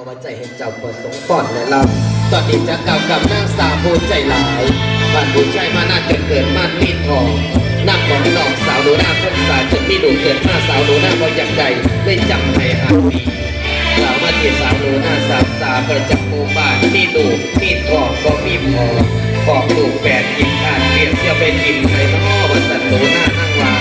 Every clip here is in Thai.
อว่าใจเห็นเจ้าประสงค์ปอดและลำตอนนี้จะกลับกับนางสาวผู้ใจหลายบ้านผู้ชายมาน่าเกิดเกิดมาดมีทองนั่งของน้องสาวดูหน้าคนสาวจนมีหนูเกิดมาสาวดูหน้าพออยากใจได้จับไปหาวีสาวมาที่สาวดูหน้าสาวสาวประจับหมู่บ้านมีหนูมีทองก็มีพอขอบลูกแปดกินขาดเปลี่ยนเสียไปกินไปนอวันสันดูหน้านั่งว่า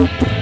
Thank you.